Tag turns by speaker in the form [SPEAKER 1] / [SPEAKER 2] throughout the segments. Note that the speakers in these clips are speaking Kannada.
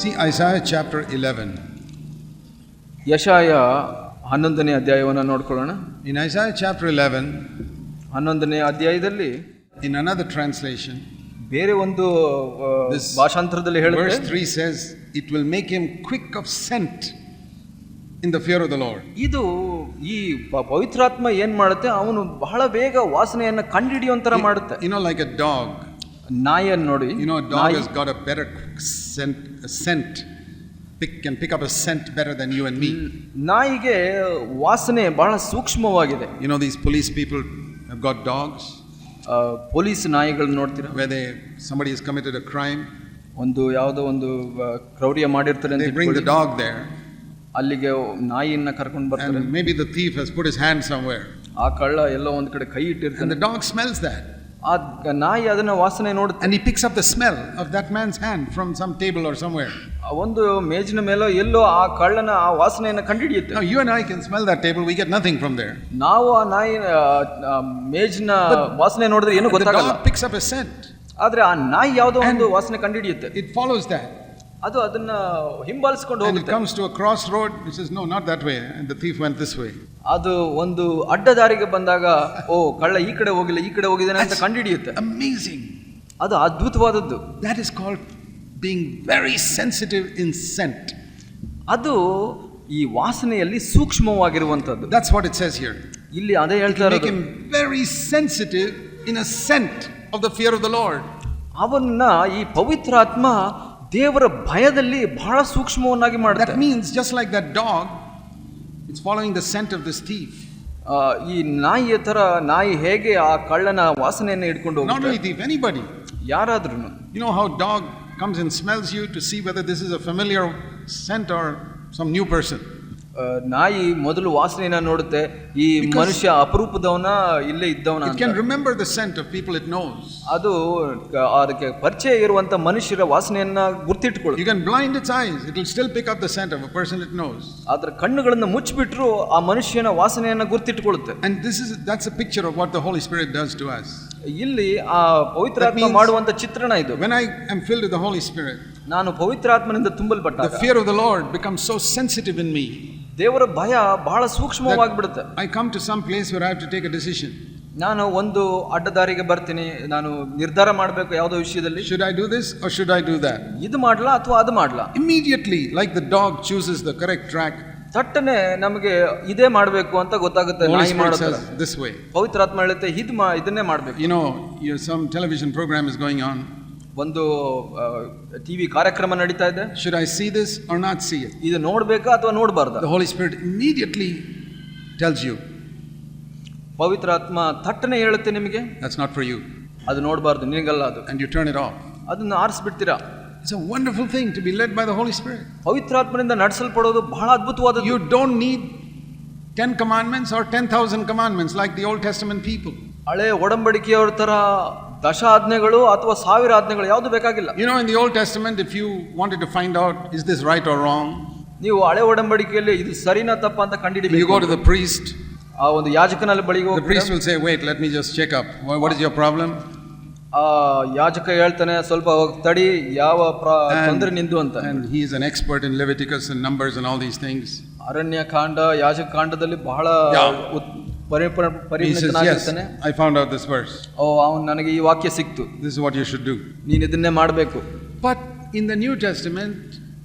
[SPEAKER 1] See Isaiah chapter 11.
[SPEAKER 2] ಯಶಾಯ ಹನ್ನೊಂದನೇ ಅಧ್ಯಾಯವನ್ನು ನೋಡ್ಕೊಳ್ಳೋಣ
[SPEAKER 1] In Isaiah chapter 11,
[SPEAKER 2] ಹನ್ನೊಂದನೇ ಅಧ್ಯಾಯದಲ್ಲಿ
[SPEAKER 1] in another translation,
[SPEAKER 2] ಬೇರೆ ಒಂದು ಆ,
[SPEAKER 1] This
[SPEAKER 2] ಭಾಷಾಂತರದಲ್ಲಿ
[SPEAKER 1] verse
[SPEAKER 2] ಹೇಳಿದ್ರೆ
[SPEAKER 1] 3 says, It will make him quick of scent in the fear of the Lord.
[SPEAKER 2] ಇದು ಈ ಪ- ಪವಿತ್ರಾತ್ಮ ಏನ್ ಮಾಡುತ್ತೆ ಅವನು ಬಹಳ ಬೇಗ ವಾಸನೆಯನ್ನ ಕಂಡುಹಿಡಿಯುವಂತರ ಮಾಡುತ್ತೆ
[SPEAKER 1] You know, like a dog.
[SPEAKER 2] ನಾಯಿಯನ್ನು ನೋಡಿ
[SPEAKER 1] You know, dog dog
[SPEAKER 2] got
[SPEAKER 1] has got scent better scent, can pick up a scent better than you and me.
[SPEAKER 2] ನಾಯಿಗೆ ವಾಸನೆ ಬಹಳ ಸೂಕ್ಷ್ಮವಾಗಿದೆ
[SPEAKER 1] these police people have got dogs
[SPEAKER 2] ಆ, ಪೊಲೀಸ್ ನಾಯಿಗಳನ್ನ ನೋಡ್ತೀರಾ
[SPEAKER 1] ವೆದೆ ಸಮಡಿ somebody has committed a crime.
[SPEAKER 2] ಒಂದು ಯಾವುದೋ ಒಂದು ಕ್ರೌರ್ಯ ಮಾಡಿರ್ತಾರೆ ಅಂತ
[SPEAKER 1] ಬ್ರಿಂಗ್
[SPEAKER 2] ದ
[SPEAKER 1] ಡಾಗ್ ದೇರ್
[SPEAKER 2] ಅಲ್ಲಿಗೆ ನಾಯಿಯನ್ನ ಕರ್ಕೊಂಡು ಬರ್ತಾರೆ
[SPEAKER 1] maybe the thief has put his hand somewhere
[SPEAKER 2] ಆ ಕಳ್ಳ ಎಲ್ಲೋ ಒಂದು ಕಡೆ ಕೈ ಇಟ್ಟಿರ್ತಾನೆ
[SPEAKER 1] the dog smells that.
[SPEAKER 2] ಆ ಗ- ನಾಯಿ ಅದನ್ನ ವಾಸನೆ ನೋಡುತ್ತೆ
[SPEAKER 1] And he picks up the smell of that man's hand from some table or somewhere.
[SPEAKER 2] ಆ ಒಂದು ಮೇಜಿನ ಮೇಲೋ ಎಲ್ಲೋ ಆ ಕಳ್ಳನ ಆ ವಾಸನೆಯನ್ನ ಕಂಡುಹಿಡಿಯುತ್ತೆ
[SPEAKER 1] Now, you and I can smell that table, we get nothing from there.
[SPEAKER 2] ನಾವು ಆ ನಾಯಿ ಆ, ಆ ಮೇಜಿನ ವಾಸನೆ ನೋಡಿದ್ರೆ ಏನು
[SPEAKER 1] But the
[SPEAKER 2] ಗೊತ್ತಾಗಲ್ಲ
[SPEAKER 1] dog picks up a scent.
[SPEAKER 2] ಆದ್ರೆ ಆ ನಾಯಿ ಯಾವುದೋ ಒಂದು
[SPEAKER 1] And-
[SPEAKER 2] ವಾಸನೆ ಕಂಡುಹಿಡಿಯುತ್ತೆ
[SPEAKER 1] It follows that.
[SPEAKER 2] ಅದು ಅದನ್ನ ಹಿಂಬಾಲಿಸ್ಕೊಂಡು
[SPEAKER 1] And it
[SPEAKER 2] ಹೋಗುತ್ತೆ
[SPEAKER 1] comes to a crossroad, it says, No, not that way. And the thief went this way.
[SPEAKER 2] ಅದು ಒಂದು ಅಡ್ಡ ದಾರಿಗೆ ಬಂದಾಗ ಓ ಕಳ್ಳ ಈ ಕಡೆ ಹೋಗಿಲ್ಲ ಈ ಕಡೆ ಹೋಗಿದ್ದಾನೆ ಅಂತ ಕಂಡುಹಿಡಿಯುತ್ತೆ
[SPEAKER 1] Amazing.
[SPEAKER 2] ಅದು ಅದ್ಭುತವಾದದ್ದು
[SPEAKER 1] That is called being very sensitive in scent.
[SPEAKER 2] ಅದು ಈ ವಾಸನೆಯಲ್ಲಿ ಸೂಕ್ಷ್ಮವಾಗಿರುವಂತದ್ದು
[SPEAKER 1] That's what it says here.
[SPEAKER 2] ಇಲ್ಲಿ ಅದೇ ಹೇಳ್ತಾ
[SPEAKER 1] Make
[SPEAKER 2] ಇರೋದು
[SPEAKER 1] him very sensitive in a scent of the fear of the Lord.
[SPEAKER 2] ಅವನ್ನ ಈ ಪವಿತ್ರಾತ್ಮ ದೇವರ ಭಯದಲ್ಲಿ ಬಹಳ ಸೂಕ್ಷ್ಮವನ್ನಾಗಿ ಮಾಡುತ್ತೆ
[SPEAKER 1] That means just like that dog, it's following the scent of this thief.
[SPEAKER 2] ಆ, ಈ ನಾಯಿಯ ತರ ನಾಯಿ ಹೇಗೆ ಆ ಕಳ್ಳನ ವಾಸನೆಯನ್ನು ಹಿಡ್ಕೊಂಡು
[SPEAKER 1] Not
[SPEAKER 2] ಹೋಗುತ್ತೆ
[SPEAKER 1] only thief, anybody.
[SPEAKER 2] ಯಾರಾದ್ರೂ
[SPEAKER 1] You know how dog comes and smells you to see whether this is a familiar scent or some new person.
[SPEAKER 2] ನಾಯಿ ಮೊದಲು ವಾಸನೆಯನ್ನ ನೋಡುತ್ತೆ ಈ
[SPEAKER 1] Because-
[SPEAKER 2] ಮನುಷ್ಯ ಅಪರೂಪದವನ ಇಲ್ಲೇ ಇದ್ದವನ
[SPEAKER 1] It
[SPEAKER 2] ಅಂತ.
[SPEAKER 1] can remember the scent of people it knows.
[SPEAKER 2] ಅದು ಕ- ಅದಕ್ಕೆ ಪರಿಚಯ ಇರುವಂತ ಮನುಷ್ಯರ ವಾಸನೆಯನ್ನ ಗುರ್ತಿಟ್ಕೊಳ್ಳುತ್ತೆ
[SPEAKER 1] You can blind its eyes, it will still pick up the scent of a person it knows.
[SPEAKER 2] ಅದ್ರ ಕಣ್ಣುಗಳನ್ನ ಮುಚ್ಚಿಬಿಟ್ರು ಆ ಮನುಷ್ಯನ ವಾಸನೆಯನ್ನ ಗುರ್ತಿಟ್ಕೊಳ್ಳುತ್ತೆ
[SPEAKER 1] And this is that's a picture of what the Holy Spirit does to us.
[SPEAKER 2] ಇಲ್ಲಿ ಆ ಪವಿತ್ರಾತ್ಮ
[SPEAKER 1] means-
[SPEAKER 2] ಮಾಡುವಂತ ಚಿತ್ರಣ ಇದು
[SPEAKER 1] When I am filled with the Holy Spirit,
[SPEAKER 2] ನಾನು ಪವಿತ್ರಾತ್ಮನಿಂದ
[SPEAKER 1] the
[SPEAKER 2] ತುಂಬಲ್ಪಟ್ಟಾಗ
[SPEAKER 1] fear of the Lord becomes so sensitive in me
[SPEAKER 2] ದೇವರ ಭಯ ಬಹಳ ಸೂಕ್ಷ್ಮವಾಗಿ ಬಿಡುತ್ತೆ
[SPEAKER 1] I come to some place where I have to take a decision
[SPEAKER 2] ನಾನು ಒಂದು ಅಡ್ಡದಾರಿಗೆ ಬರ್ತೀನಿ ನಾನು ನಿರ್ಧಾರ ಮಾಡಬೇಕು ಯಾವುದೋ ವಿಷಯದಲ್ಲಿ.
[SPEAKER 1] Should I do this or should I do that
[SPEAKER 2] ಇದು ಮಾಡ್ಲಾ ಅಥವಾ ಅದು ಮಾಡ್ಲಾ?
[SPEAKER 1] Immediately like the dog chooses the correct track
[SPEAKER 2] ತಟ್ಟನೆ ನಮಗೆ ಇದೇ ಮಾಡಬೇಕು ಅಂತ ಗೊತ್ತಾಗುತ್ತೆ ನಾಯಿ ಮಾಡೋದು
[SPEAKER 1] ದಿಸ್ ವೇ
[SPEAKER 2] ಪವಿತ್ರಾತ್ಮ ಹೇಳುತ್ತೆ ಇದು ಮಾ ಇದನ್ನೇ ಮಾಡಬೇಕು.
[SPEAKER 1] You know some television program is going on
[SPEAKER 2] ಒಂದು ಟಿವಿ ಕಾರ್ಯಕ್ರಮ ನಡೀತಾ ಇದೆ
[SPEAKER 1] Should I see this or not see it?
[SPEAKER 2] ಇದು ನೋಡ್ಬೇಕಾ ಅಥವಾ ನೋಡಬಾರ್ದ
[SPEAKER 1] The Holy Spirit immediately tells you
[SPEAKER 2] ಪವಿತ್ರಾತ್ಮ ತಟ್ಟನೆ ಹೇಳುತ್ತೆ ನಿಮಗೆ
[SPEAKER 1] that's not for you,
[SPEAKER 2] ಅದು ನೋಡಬಾರ್ದು ನಿನಗಲ್ಲ ಅದು
[SPEAKER 1] and you turn it off.
[SPEAKER 2] ಅದನ್ನ ಆರಿಸ್ಬಿಡ್ತೀರಾ
[SPEAKER 1] It's a wonderful thing to be led by the Holy Spirit.
[SPEAKER 2] ಪವಿತ್ರಾತ್ಮನಿಂದ ನಡೆಸಲ್ಪಡೋದು ಬಹಳ ಅದ್ಭುತವಾದದ್ದು
[SPEAKER 1] You don't need 10 commandments or 10,000 commandments like the Old Testament people.
[SPEAKER 2] ಹಳೆ ಒಡಂಬಡಿಕೆಯವ್ರ ತರ ದಶ ಆಜ್ಞೆಗಳು ಅಥವಾ ಸಾವಿರ ಆಜ್ಞೆಗಳು ಯಾವುದು ಬೇಕಾಗಿಲ್ಲ.
[SPEAKER 1] You know in the Old Testament, if you wanted to find out is this right or wrong
[SPEAKER 2] ನೀವು ಹಳೆ ಒಡಂಬಡಿಕೆಯಲ್ಲಿ ಇದು ಸರಿನಾ ತಪ್ಪ ಅಂತ
[SPEAKER 1] you
[SPEAKER 2] you
[SPEAKER 1] go to the priest
[SPEAKER 2] ಆ ಒಂದು ಯಾಜಕನಲ್ಲಿ ಬಳಿಗೆ
[SPEAKER 1] ಹೋಗಿ
[SPEAKER 2] the
[SPEAKER 1] priest will say, Wait, let me just check up. What What is your problem?
[SPEAKER 2] ಆ ಯಾಜಕ ಹೇಳ್ತಾನೆ ಸ್ವಲ್ಪ ಹೋಗಿ ತಡಿ ಯಾವ ತೊಂದರೆ ನಿಂದು ಅಂತ.
[SPEAKER 1] And he is an expert in Leviticus and Numbers and all these things.
[SPEAKER 2] ಅರಣ್ಯ ಕಾಂಡ ಯಾಜಕ ಕಾಂಡದಲ್ಲಿ ಬಹಳ
[SPEAKER 1] Yeah.
[SPEAKER 2] ಉತ್- ಪರಿ- ಪರಿ-
[SPEAKER 1] He says, Yes,
[SPEAKER 2] ಪರಿಣಿತನಾಗಿರ್ತಾನೆ
[SPEAKER 1] I found out this verse.
[SPEAKER 2] ಓ ಅವನು ನನಗೆ ಈ ವಾಕ್ಯ ಸಿಕ್ತು
[SPEAKER 1] This is what you should do.
[SPEAKER 2] ನೀನು ಇದನ್ನೇ ಮಾಡಬೇಕು
[SPEAKER 1] But in the New Testament,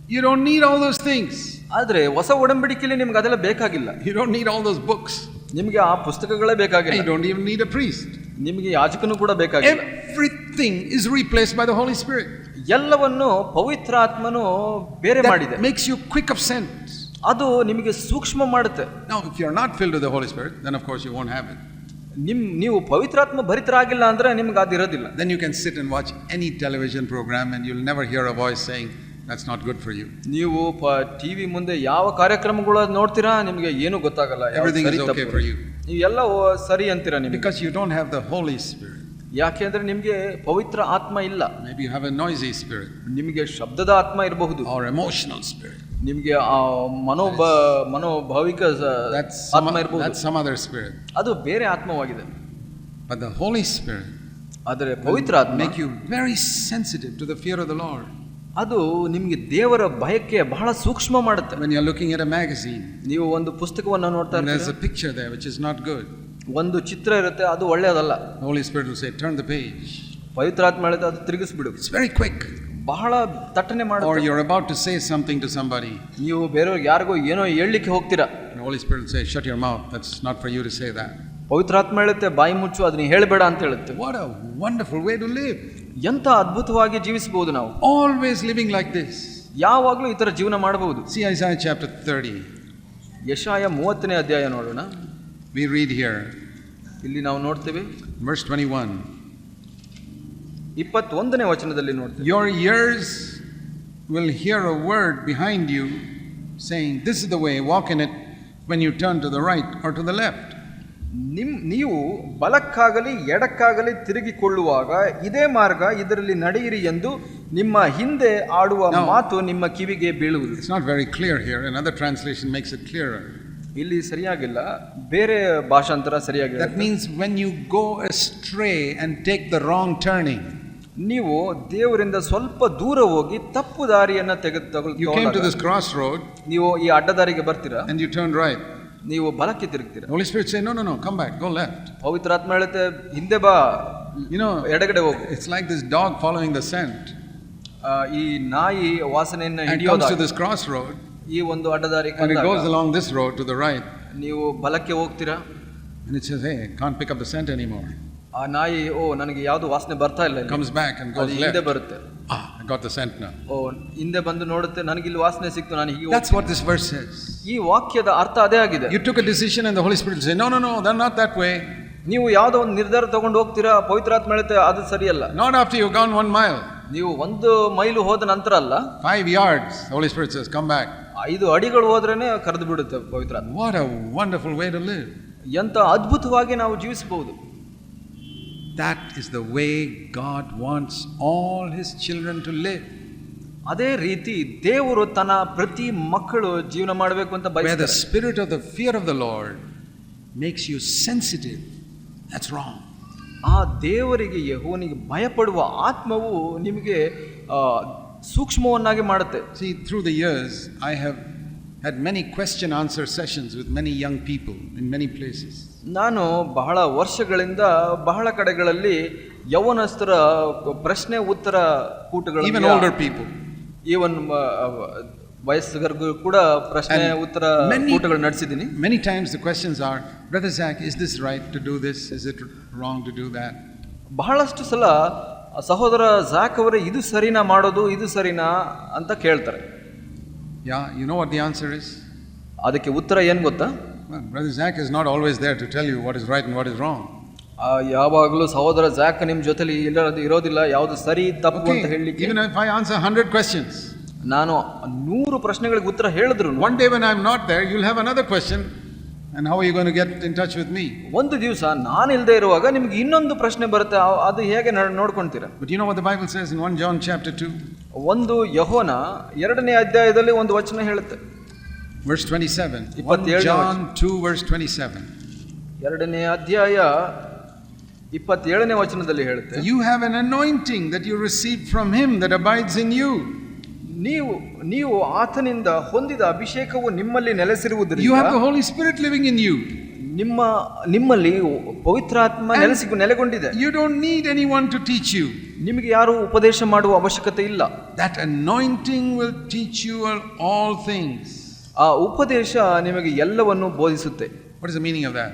[SPEAKER 1] you don't need all those things.
[SPEAKER 2] ಆದ್ರೆ ಹೊಸ ಒಡಂಬಡಿಕೆಯಲ್ಲಿ ನಿಮ್ಗೆ ಅದೆಲ್ಲ ಬೇಕಾಗಿಲ್ಲ
[SPEAKER 1] You don't need all those books.
[SPEAKER 2] ನಿಮ್ಗೆ ಆ ಪುಸ್ತಕಗಳೇ
[SPEAKER 1] You
[SPEAKER 2] ಬೇಕಾಗಿಲ್ಲ
[SPEAKER 1] don't even need a priest.
[SPEAKER 2] ನಿಮ್ಗೆ ಯಾಜಕನು ಕೂಡ ಬೇಕಾಗಿಲ್ಲ
[SPEAKER 1] Everything is replaced by the Holy Spirit.
[SPEAKER 2] ಎಲ್ಲವನ್ನು ಪವಿತ್ರಾತ್ಮನು ಬೇರೆ ಮಾಡಿದೆ
[SPEAKER 1] That makes you quick of sense.
[SPEAKER 2] ಅದು ನಿಮಗೆ ಸೂಕ್ಷ್ಮ ಮಾಡುತ್ತೆ
[SPEAKER 1] Now, if you're not filled with the Holy Spirit, then of course you won't have it.
[SPEAKER 2] ನಿಮ್ ನೀವು ಪವಿತ್ರಾತ್ಮ ಭರಿತರಾಗಿಲ್ಲ ಅಂದ್ರೆ ನಿಮ್ಗೆ ಅದಿರೋದಿಲ್ಲ
[SPEAKER 1] Then you can sit and watch any television program and you'll never hear a voice saying, That's not good for you.
[SPEAKER 2] ನೀವು ಟಿವಿ ಮುಂದೆ ಯಾವ ಕಾರ್ಯಕ್ರಮಗಳು ನೋಡ್ತೀರಾ ನಿಮಗೆ ಏನು ಗೊತ್ತಾಗಲ್ಲ ಯಾವ್ದು
[SPEAKER 1] Everything
[SPEAKER 2] ಸರಿ
[SPEAKER 1] is okay
[SPEAKER 2] ತಪ್ಪು.
[SPEAKER 1] for you.
[SPEAKER 2] ನೀವು ಎಲ್ಲ ಓ- ಸರಿ ಅಂತೀರಾ ನಿಮಗೆ
[SPEAKER 1] Because you don't have the Holy Spirit.
[SPEAKER 2] ಯಾಕೆಂದ್ರೆ ನಿಮಗೆ ಪವಿತ್ರ ಆತ್ಮ ಇಲ್ಲ
[SPEAKER 1] Maybe you have a noisy spirit
[SPEAKER 2] ನಿಮಗೆ ಶಬ್ದದ ಆತ್ಮ ಇರಬಹುದು
[SPEAKER 1] or emotional spirit.
[SPEAKER 2] ನಿಮಗೆ ಆ ಮನೋಭ ಮನೋಭಾವಿಕ ಸ- ಆತ್ಮ ಇರಬಹುದು
[SPEAKER 1] some other spirit.
[SPEAKER 2] ಅದು ಬೇರೆ ಆತ್ಮವಾಗಿದೆ
[SPEAKER 1] But the Holy Spirit
[SPEAKER 2] ಆದರೆ ಪವಿತ್ರ ಆತ್ಮ
[SPEAKER 1] make you very sensitive to the fear of the Lord.
[SPEAKER 2] ಅದು ನಿಮಗೆ ದೇವರ ಭಯಕ್ಕೆ ಬಹಳ ಸೂಕ್ಷ್ಮ ಮಾಡುತ್ತೆ
[SPEAKER 1] When you're looking at a magazine,
[SPEAKER 2] ನೀವು ಒಂದು ಪುಸ್ತಕವನ್ನು ನೋಡ್ತಾ
[SPEAKER 1] and there's
[SPEAKER 2] ಇರ್ತೀರ
[SPEAKER 1] a picture there which is not good,
[SPEAKER 2] ಒಂದು ಚಿತ್ರ ಇರುತ್ತೆ ಅದು ಒಳ್ಳೆಯದಲ್ಲ
[SPEAKER 1] the Holy Spirit will say, Turn the page.
[SPEAKER 2] ಪವಿತ್ರಾತ್ಮ ಹೇಳಿದ್ರೆ ಅದು ತಿರುಗಿಸ್ಬಿಡು
[SPEAKER 1] It's very quick.
[SPEAKER 2] ಬಹಳ ದಟ್ಟಣೆ
[SPEAKER 1] ಮಾಡಿ
[SPEAKER 2] are
[SPEAKER 1] you are about to say something to somebody
[SPEAKER 2] ನೀವು ಬೇರೆ ಯಾರಿಗೋ ಏನೋ ಹೇಳಲಿಕ್ಕೆ ಹೋಗ್ತೀರಾ.
[SPEAKER 1] Holy Spirit shut your mouth that's not for you to say that
[SPEAKER 2] ಪವಿತ್ರಾತ್ಮ ಹೇಳುತ್ತೆ ಬಾಯಿ ಮುಚ್ಚು ಅದನ್ನ ಹೇಳಬೇಡ ಅಂತ ಹೇಳುತ್ತೆ.
[SPEAKER 1] What a wonderful way to live
[SPEAKER 2] ಎಂತ ಅದ್ಭುತವಾಗಿ ಜೀವಿಸಬಹುದು ನಾವು.
[SPEAKER 1] ಆಲ್ವೇಸ್ ಲಿವಿಂಗ್ ಲೈಕ್ ದಿಸ್
[SPEAKER 2] ಯಾವಾಗಲೂ ಈ ತರ ಜೀವನ ಮಾಡಬಹುದು.
[SPEAKER 1] ಸಿ ಐ ಸೈ ಚಾಪ್ಟರ್ 30
[SPEAKER 2] ಯೆಶಾಯ 30ನೇ ಅಧ್ಯಾಯ ನೋಡೋಣ.
[SPEAKER 1] ವಿ ರೀಡ್ ಹಿಯರ್
[SPEAKER 2] ಇಲ್ಲಿ ನಾವು ನೋಡ್ತೇವೆ.
[SPEAKER 1] ವರ್ಸ್ 21
[SPEAKER 2] ಇಪ್ಪತ್ತೊಂದನೇ ವಚನದಲ್ಲಿ ನೋಡ್ತೇವೆ
[SPEAKER 1] Your ears will hear a word behind you saying, This is the way, walk in it when you turn to the right or to the left.
[SPEAKER 2] ನಿಮ್ ನೀವು ಬಲಕ್ಕಾಗಲಿ ಎಡಕ್ಕಾಗಲಿ ತಿರುಗಿಕೊಳ್ಳುವಾಗ ಇದೇ ಮಾರ್ಗ ಇದರಲ್ಲಿ ನಡೆಯಿರಿ ಎಂದು ನಿಮ್ಮ ಹಿಂದೆ ಆಡುವ
[SPEAKER 1] ನಾವು-
[SPEAKER 2] ಮಾತು ನಿಮ್ಮ ಕಿವಿಗೆ ಬೀಳುವುದು
[SPEAKER 1] It's not very clear here. Another translation makes it clearer.
[SPEAKER 2] ಇಲ್ಲಿ ಸರಿಯಾಗಿಲ್ಲ ಬೇರೆ ಭಾಷಾಂತರ ಸರಿಯಾಗಿಲ್ಲ
[SPEAKER 1] That means when you go astray and take the wrong turning,
[SPEAKER 2] ನೀವು ದೇವರಿಂದ ಸ್ವಲ್ಪ ದೂರ ಹೋಗಿ ತಪ್ಪು ದಾರಿಯನ್ನ ತೆಗೆದು
[SPEAKER 1] you came to
[SPEAKER 2] ತಗೊಳ್ಳಿ
[SPEAKER 1] this crossroad
[SPEAKER 2] ನೀವು ಈ ಅಡ್ಡದಾರಿಗೆ ಬರ್ತೀರಾ
[SPEAKER 1] and you turned right.
[SPEAKER 2] ನೀವು ಬಲಕ್ಕೆ ತಿರುಗ್ತೀರಾ
[SPEAKER 1] The Holy Spirit say, No, no, no, come back, go left.
[SPEAKER 2] ಪವಿತ್ರಾತ್ಮ ಹೇಳುತ್ತೆ ಹಿಂದೆ ಬಾ
[SPEAKER 1] You know,
[SPEAKER 2] ಎಡಗಡೆ ಹೋಗು
[SPEAKER 1] it's like this dog following the scent.
[SPEAKER 2] ಆ, ಈ ನಾಯಿ ವಾಸನೆಯನ್ನ
[SPEAKER 1] And comes
[SPEAKER 2] ಹಿಡಿಯೋದಾಗ
[SPEAKER 1] to this crossroad
[SPEAKER 2] ಈ ಒಂದು ಅಡ್ಡದಾರಿ
[SPEAKER 1] and it
[SPEAKER 2] ಕಂಡಾಗ
[SPEAKER 1] goes along this road to the right.
[SPEAKER 2] ನೀವು ಬಲಕ್ಕೆ ಹೋಗ್ತೀರಾ
[SPEAKER 1] And it says, Hey, can't pick up the scent anymore.
[SPEAKER 2] ಆ ನಾಯಿ ಓ ನನಗೆ ಯಾವುದು ವಾಸನೆ ಬರ್ತಾ ಇಲ್ಲ
[SPEAKER 1] ಕಮ್ಸ್
[SPEAKER 2] ಬ್ಯಾಕ್
[SPEAKER 1] ಅಂಡ್
[SPEAKER 2] ಹಿಂದೆ ಬರುತ್ತೆ.
[SPEAKER 1] Ah got the scent now
[SPEAKER 2] oh ಹಿಂದೆ ಬಂದು ನೋಡುತ್ತೆ ನನಗೆ ಇಲ್ಲಿ ವಾಸನೆ ಸಿಕ್ತು ನಾನು ಹೀಗೆ
[SPEAKER 1] ದಟ್ಸ್ ವಾಟ್ ದಿಸ್
[SPEAKER 2] ವರ್ಸ್ ಈ ವಾಕ್ಯದ ಅರ್ಥ ಅದೇ ಆಗಿದೆ.
[SPEAKER 1] You took a decision in the Holy Spirit say no no no that not that way
[SPEAKER 2] ನೀವು ಯಾವುದೋ ಒಂದು ನಿರ್ಧಾರ ತಗೊಂಡು ಹೋಗ್ತೀರಾ ಪವಿತ್ರಾತ್ಮ ಹೇಳುತ್ತೆ ಅದು ಸರಿಯಲ್ಲ.
[SPEAKER 1] Not after you gone 1 mile
[SPEAKER 2] ನೀವು ಒಂದು ಮೈಲು ಹೋದ ನಂತರ ಅಲ್ಲ
[SPEAKER 1] 5 yards Holy Spirit says come back
[SPEAKER 2] ಐದು ಅಡಿಗಳು ಹೋದ್ರೇನೆ ಕರೆದು ಬಿಡುತ್ತೆ ಪವಿತ್ರಾತ್ಮ.
[SPEAKER 1] What a wonderful way to live
[SPEAKER 2] ಎಂಥ ಅದ್ಭುತವಾಗಿ ನಾವು ಜೀವಿಸಬಹುದು.
[SPEAKER 1] That is the way God wants all His children to live.
[SPEAKER 2] ಅದೇ ರೀತಿ ದೇವರು ತನ್ನ ಪ್ರತಿ ಮಕ್ಕಳು ಜೀವನ ಮಾಡಬೇಕು ಅಂತ
[SPEAKER 1] Where the
[SPEAKER 2] ಬಯಸ್ತಾರೆ
[SPEAKER 1] spirit of the fear of the Lord makes you sensitive. That's wrong.
[SPEAKER 2] ಆ ದೇವರಿಗೆ ಯಹೋವನಿಗೆ ಭಯಪಡುವ ಆತ್ಮವು ನಿಮಗೆ ಆ, ಸೂಕ್ಷ್ಮವನ್ನಾಗಿ ಮಾಡುತ್ತೆ
[SPEAKER 1] See, through the years, I have had many question answer sessions with many young people in many places.
[SPEAKER 2] ನಾನು ಬಹಳ ವರ್ಷಗಳಿಂದ ಬಹಳ ಕಡೆಗಳಲ್ಲಿ ಯೌವನಸ್ಥರ ಪ್ರಶ್ನೆ ಉತ್ತರ ಕೂಟಗಳು ಈವನ್ ವಯಸ್ಸಿಗರ್ಗೂ ಕೂಡ ಪ್ರಶ್ನೆ ಉತ್ತರ ಕೂಟಗಳು ನಡೆಸಿದ್ದೀನಿ.
[SPEAKER 1] Many times the questions are brother Jack is this right to do this is it wrong to do that
[SPEAKER 2] ಬಹಳಷ್ಟು ಸಲ ಸಹೋದರ ಜಾಕ್ ಅವರೇ ಇದು ಸರಿನಾ ಮಾಡೋದು ಇದು ಸರಿನಾ? ಅಂತ ಕೇಳ್ತಾರೆ.
[SPEAKER 1] Yeah you know what the answer is
[SPEAKER 2] ಅದಕ್ಕೆ ಉತ್ತರ ಏನು ಗೊತ್ತಾ?
[SPEAKER 1] Brother Jack is not always there to tell you what is right what is wrong
[SPEAKER 2] ಯಾವಾಗಲೂ ಸಹೋದರ ಜಾಕ್ ನಿಮ್ಮ ಜೊತೆಲಿ ಇಲ್ಲರದು ಇರೋದಿಲ್ಲ. ಯಾವುದು ಸರಿ ತಪ್ಪು ಅಂತ ಹೇಳಲಿಕ್ಕೆ
[SPEAKER 1] even if answer hundred questions
[SPEAKER 2] ನಾನು ನೂರು ಪ್ರಶ್ನೆಗಳಿಗೆ ಉತ್ತರ ಹೇಳಿದ್ರು.
[SPEAKER 1] One day when I am not there you'll have another question and how you gonna get in touch with me
[SPEAKER 2] ಒಂದು ದಿವಸ ನಾನು ಇಲ್ಲದೆ ಇರುವಾಗ ನಿಮ್ಗೆ ಇನ್ನೊಂದು ಪ್ರಶ್ನೆ ಬರುತ್ತೆ. ಅದು ಹೇಗೆ ನೋಡ್ಕೊಂತೀರಾ?
[SPEAKER 1] But you know what the Bible says in one John chapter two
[SPEAKER 2] ಒಂದು ಯಹೋನ ಎರಡನೇ ಅಧ್ಯಾಯದಲ್ಲಿ ಒಂದು ವಚನ ಹೇಳುತ್ತೆ.
[SPEAKER 1] verse 27. 1
[SPEAKER 2] ಇಪ್ಪತ್ತೇಳನೇ
[SPEAKER 1] John 2, verse 27.
[SPEAKER 2] ಎರಡನೇ ಅಧ್ಯಾಯ ಇಪ್ಪತ್ತೇಳನೇ ವಚನದಲ್ಲಿ ಹೇಳುತ್ತೆ
[SPEAKER 1] You have an anointing that you received from him that abides in you.
[SPEAKER 2] ನೀವು ನೀವು ಆತನಿಂದ ಹೊಂದಿದ ಅಭಿಷೇಕವು ನಿಮ್ಮಲ್ಲಿ
[SPEAKER 1] You have the
[SPEAKER 2] ನೆಲೆಸಿರುವುದರಿಂದ
[SPEAKER 1] Holy Spirit living in you.
[SPEAKER 2] ನಿಮ್ಮ ನಿಮ್ಮಲ್ಲಿ ಪವಿತ್ರಾತ್ಮ ನೆಲೆಸಿ ನೆಲೆಗೊಂಡಿದೆ
[SPEAKER 1] You don't need anyone to teach you.
[SPEAKER 2] ನಿಮಗೆ ಯಾರು ಉಪದೇಶ ಮಾಡುವ ಅವಶ್ಯಕತೆ ಇಲ್ಲ
[SPEAKER 1] That anointing will teach you all things.
[SPEAKER 2] ಆ ಉಪದೇಶ ನಿಮಗೆ ಎಲ್ಲವನ್ನು ಬೋಧಿಸುತ್ತೆ.
[SPEAKER 1] What is meaning meaning of that?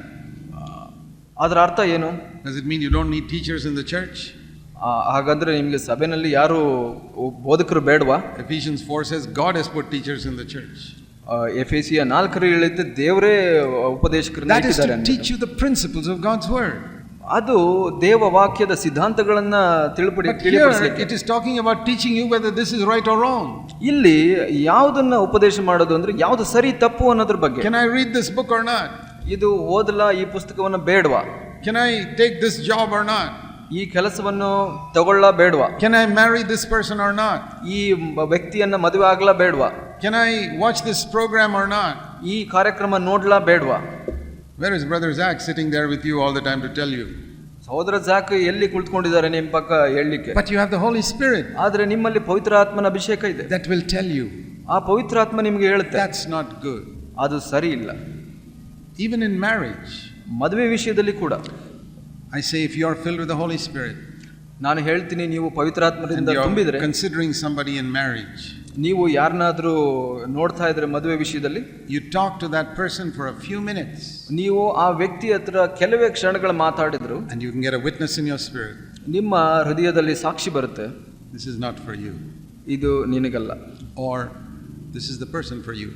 [SPEAKER 2] ಅದರ ಅರ್ಥ ಏನು?
[SPEAKER 1] Does it mean you don't need teachers in the church
[SPEAKER 2] ಹಾಗಾದ್ರೆ ನಿಮಗೆ ಸಭೆಯಲ್ಲಿ ಯಾರು ಬೋಧಕರು ಬೇಡವಾ?
[SPEAKER 1] Ephesians 4 says God has teachers in the church church.
[SPEAKER 2] ಎಫ್ ಎ ಸಿಯ ನಾಲ್ಕರ ಹೇಳಿದ್ದು ದೇವರೇ ಉಪದೇಶಕರು
[SPEAKER 1] teach you the principles of God's you
[SPEAKER 2] ಅದು ದೇವವಾಕ್ಯದ ಸಿದ್ಧಾಂತಗಳನ್ನು ತಿಳಿಪಡಿ
[SPEAKER 1] it is talking about teaching you whether this is right or
[SPEAKER 2] ಇಲ್ಲಿ ಯಾವುದನ್ನ ಉಪದೇಶ ಮಾಡೋದು ಅಂದ್ರೆ ಯಾವುದು ಸರಿ ತಪ್ಪು ಅನ್ನೋದ್ರ ಬಗ್ಗೆ.
[SPEAKER 1] Can I read this book or
[SPEAKER 2] ಇದು ಓದಲ್ಲ ಈ ಪುಸ್ತಕವನ್ನು ಬೇಡವಾ?
[SPEAKER 1] Can I take this job or
[SPEAKER 2] ಈ ಕೆಲಸವನ್ನು ತಗೊಳ್ಳ ಬೇಡವಾ?
[SPEAKER 1] Can I marry this person ಅಣ್ಣ
[SPEAKER 2] ಈ ವ್ಯಕ್ತಿಯನ್ನ ಮದುವೆ ಆಗಲ ಬೇಡವ?
[SPEAKER 1] Can I watch this program ಅಣ್ಣ
[SPEAKER 2] ಈ ಕಾರ್ಯಕ್ರಮ ನೋಡ್ಲಾ ಬೇಡವಾ?
[SPEAKER 1] Where is Brother Zach sitting there with you all the time to tell you?
[SPEAKER 2] ಸಹೋದರ ಜಾಕ್ ಎಲ್ಲಿ ಕುಳಿತುಕೊಂಡಿದ್ದಾರೆ ನಿಮ್ಮ ಪಕ್ಕ ಹೇಳಲಿಕ್ಕೆ
[SPEAKER 1] But you have the Holy Spirit
[SPEAKER 2] ಆದರೆ ನಿಮ್ಮಲ್ಲಿ ಪವಿತ್ರ ಆತ್ಮನ ಅಭಿಷೇಕ ಇದೆ
[SPEAKER 1] that will tell you
[SPEAKER 2] ಆ ಪವಿತ್ರ ಆತ್ಮ ನಿಮಗೆ ಹೇಳುತ್ತೆ
[SPEAKER 1] that's not good.
[SPEAKER 2] ಅದು ಸರಿ ಇಲ್ಲ
[SPEAKER 1] Even in marriage,
[SPEAKER 2] ಮದುವೆ ವಿಷಯದಲ್ಲಿ ಕೂಡ
[SPEAKER 1] I say if you are filled with the Holy Spirit
[SPEAKER 2] ನಾನು ಹೇಳ್ತೀನಿ ನೀವು ಪವಿತ್ರಾತ್ಮದಿಂದ
[SPEAKER 1] and you
[SPEAKER 2] ತುಂಬಿದ್ರೆ
[SPEAKER 1] in considering somebody in marriage,
[SPEAKER 2] ನೀವು ಯಾರನ್ನಾದರೂ ನೋಡ್ತಾ ಇದ್ರೆ ಮದುವೆ ವಿಷಯದಲ್ಲಿ?
[SPEAKER 1] You talk to that person for a few minutes
[SPEAKER 2] ನೀವು ಆ ವ್ಯಕ್ತಿ ಹತ್ರ ಕೆಲವೇ ಕ್ಷಣಗಳು ಮಾತಾಡಿದ್ರು.
[SPEAKER 1] And you can get a witness in your spirit.
[SPEAKER 2] ನಿಮ್ಮ ಹೃದಯದಲ್ಲಿ ಸಾಕ್ಷಿ ಬರುತ್ತೆ.
[SPEAKER 1] This is not for you
[SPEAKER 2] ಇದು ನಿನಗಲ್ಲ.
[SPEAKER 1] Or this is the person for you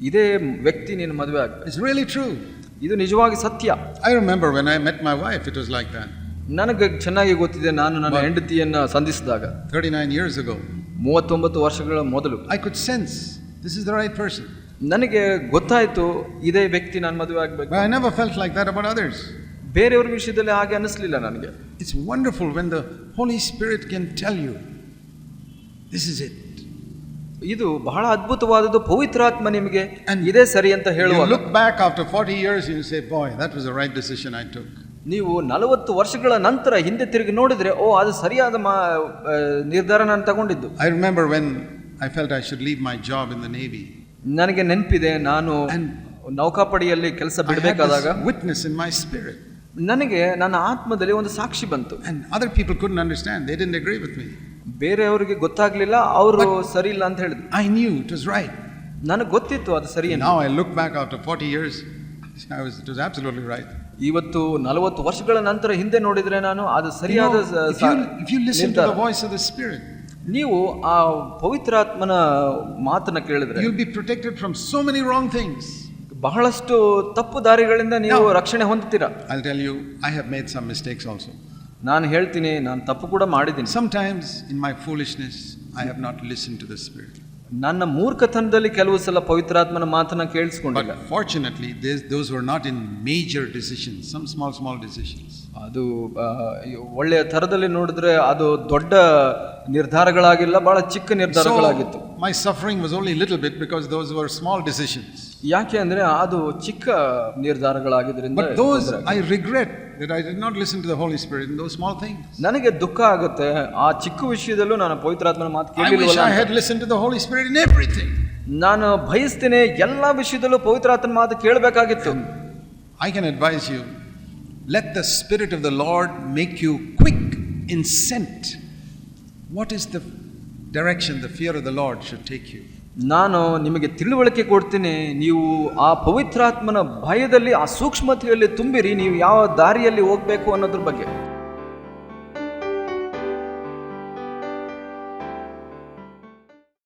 [SPEAKER 2] ಇದೇ ವ್ಯಕ್ತಿ ನೀನು ಮದುವೆ ಆಗ
[SPEAKER 1] ಇಟ್ಸ್ ರಿಯಲಿ ಟ್ರೂ
[SPEAKER 2] ಇದು ನಿಜವಾಗಿ ಸತ್ಯ.
[SPEAKER 1] I remember when I met my wife it was like that
[SPEAKER 2] ನನಗೆ ಚೆನ್ನಾಗಿ ಗೊತ್ತಿದೆ ನಾನು ನನ್ನ ಹೆಂಡತಿಯನ್ನ ಸಂಧಿಸಿದಾಗ.
[SPEAKER 1] 39 years ago.
[SPEAKER 2] ಮೂವತ್ತೊಂಬತ್ತು ವರ್ಷಗಳ ಮೊದಲು
[SPEAKER 1] I could sense this is the right person.
[SPEAKER 2] ನನಗೆ ಗೊತ್ತಾಯ್ತು ಇದೇ ವ್ಯಕ್ತಿ ನಾನು ಮದುವೆ ಆಗ್ಬೇಕು
[SPEAKER 1] But I never felt like that about others.
[SPEAKER 2] ಬೇರೆಯವ್ರ ವಿಷಯದಲ್ಲಿ ಹಾಗೆ ಅನಿಸ್ಲಿಲ್ಲ ನನಗೆ
[SPEAKER 1] It's wonderful when the Holy Spirit can tell you, this is it.
[SPEAKER 2] ಇದು ಬಹಳ ಅದ್ಭುತವಾದದ್ದು ಪವಿತ್ರಾತ್ಮ ನಿಮಗೆ
[SPEAKER 1] And
[SPEAKER 2] ಇದೇ ಸರಿ ಅಂತ
[SPEAKER 1] You
[SPEAKER 2] ಹೇಳುವ
[SPEAKER 1] look back after 40 years and you say, boy, that was the right decision I took.
[SPEAKER 2] ನೀವು ನಲವತ್ತು ವರ್ಷಗಳ ನಂತರ ಹಿಂದೆ ತಿರುಗಿ ನೋಡಿದರೆ ಓ ಅದು ಸರಿಯಾದ ಮಾ ನಿರ್ಧಾರ ನಾನು ತಗೊಂಡಿದ್ದು.
[SPEAKER 1] I remember when I felt I should leave my job in the navy
[SPEAKER 2] ನನಗೆ ನೆನಪಿದೆ ನಾನು ನೌಕಾಪಡೆಯಲ್ಲಿ ಕೆಲಸ ಬಿಡಬೇಕಾದಾಗ
[SPEAKER 1] ವಿಟ್ನೆಸ್ ಇನ್ ಮೈ ಸ್ಪಿರಿಟ್
[SPEAKER 2] ನನಗೆ ನನ್ನ ಆತ್ಮದಲ್ಲಿ ಒಂದು ಸಾಕ್ಷಿ ಬಂತು.
[SPEAKER 1] Other people could understand they didn't agree with me
[SPEAKER 2] ಬೇರೆಯವರಿಗೆ ಗೊತ್ತಾಗಲಿಲ್ಲ ಅವರು ಸರಿ ಇಲ್ಲ ಅಂತ ಹೇಳಿದ್ರು.
[SPEAKER 1] I knew it was right
[SPEAKER 2] ನನಗೆ ಗೊತ್ತಿತ್ತು ಅದು ಸರಿ
[SPEAKER 1] now I look back after forty years it was absolutely right
[SPEAKER 2] ಇವತ್ತು ನಲವತ್ತು ವರ್ಷಗಳ ನಂತರ ಹಿಂದೆ ನೋಡಿದರೆ ನಾನು ಅದು ಸರಿಯಾದ ನೀವು ಆ ಪವಿತ್ರಾತ್ಮನ ಮಾತನ್ನ ಕೇಳಿದ್ರೆ
[SPEAKER 1] you be protected from so many wrong things
[SPEAKER 2] ಬಹಳಷ್ಟು ತಪ್ಪು ದಾರಿಗಳಿಂದ ನೀವು ರಕ್ಷಣೆ ಹೊಂದುತ್ತೀರಾ?
[SPEAKER 1] I tell you I have made some mistakes also
[SPEAKER 2] ನಾನು ಹೇಳ್ತೀನಿ ನಾನು ತಪ್ಪು ಕೂಡ ಮಾಡಿದ್ದೀನಿ.
[SPEAKER 1] Sometimes in my foolishness I have not listen to the spirit
[SPEAKER 2] ನನ್ನ ಮೂರ್ಖತನದಲ್ಲಿ ಕೆಲವು ಸಲ ಪವಿತ್ರಾತ್ಮನ ಮಾತನ್ನ ಕೇಳಿಸಿಕೊಂಡಿಲ್ಲ.
[SPEAKER 1] Fortunately these those were not in major decision some small small decisions
[SPEAKER 2] ಅದು ಒಳ್ಳೆಯ ಥರದಲ್ಲಿ ನೋಡಿದ್ರೆ ಅದು ದೊಡ್ಡ ನಿರ್ಧಾರಗಳಾಗಿಲ್ಲ ಬಹಳ ಚಿಕ್ಕ ನಿರ್ಧಾರಗಳಾಗಿತ್ತು.
[SPEAKER 1] My suffering was only little bit because those were small decisions
[SPEAKER 2] ಯಾಕೆ ಅಂದ್ರೆ ಅದು ಚಿಕ್ಕ ನಿರ್ಧಾರಗಳಾಗಿದ್ರಿಂದ
[SPEAKER 1] But those
[SPEAKER 2] ತೊಂದ್ರೆ ಆಗಿದೆ.
[SPEAKER 1] I regret that I did not listen to the Holy Spirit in those small things.
[SPEAKER 2] ನನಗೆ ದುಃಖ ಆಗುತ್ತೆ ಆ ಚಿಕ್ಕ ವಿಷಯದಲ್ಲೂ ನಾನು ಪವಿತ್ರಾತ್ಮನ ಮಾತು
[SPEAKER 1] I wish
[SPEAKER 2] ಕೇಳಿಲ್ವಲ್ಲ
[SPEAKER 1] I
[SPEAKER 2] ಅಂತ.
[SPEAKER 1] had listened to the Holy Spirit in everything.
[SPEAKER 2] ನಾನು ಬಯಸ್ತೇನೆ ಎಲ್ಲಾ ವಿಷಯದಲ್ಲೂ ಪವಿತ್ರಾತ್ಮನ ಮಾತು ಕೇಳಬೇಕಾಗಿತ್ತು
[SPEAKER 1] I can advise you let the Spirit of the Lord make you quick in scent. What is the direction the fear of the Lord should take you?
[SPEAKER 2] ನಾನು ನಿಮಗೆ ತಿಳುವಳಿಕೆ ಕೊಡ್ತೀನಿ, ನೀವು ಆ ಪವಿತ್ರಾತ್ಮನ ಭಯದಲ್ಲಿ, ಆ ಸೂಕ್ಷ್ಮತೆಯಲ್ಲಿ ತುಂಬಿರಿ, ನೀವು ಯಾವ ದಾರಿಯಲ್ಲಿ ಹೋಗ್ಬೇಕು ಅನ್ನೋದ್ರ ಬಗ್ಗೆ.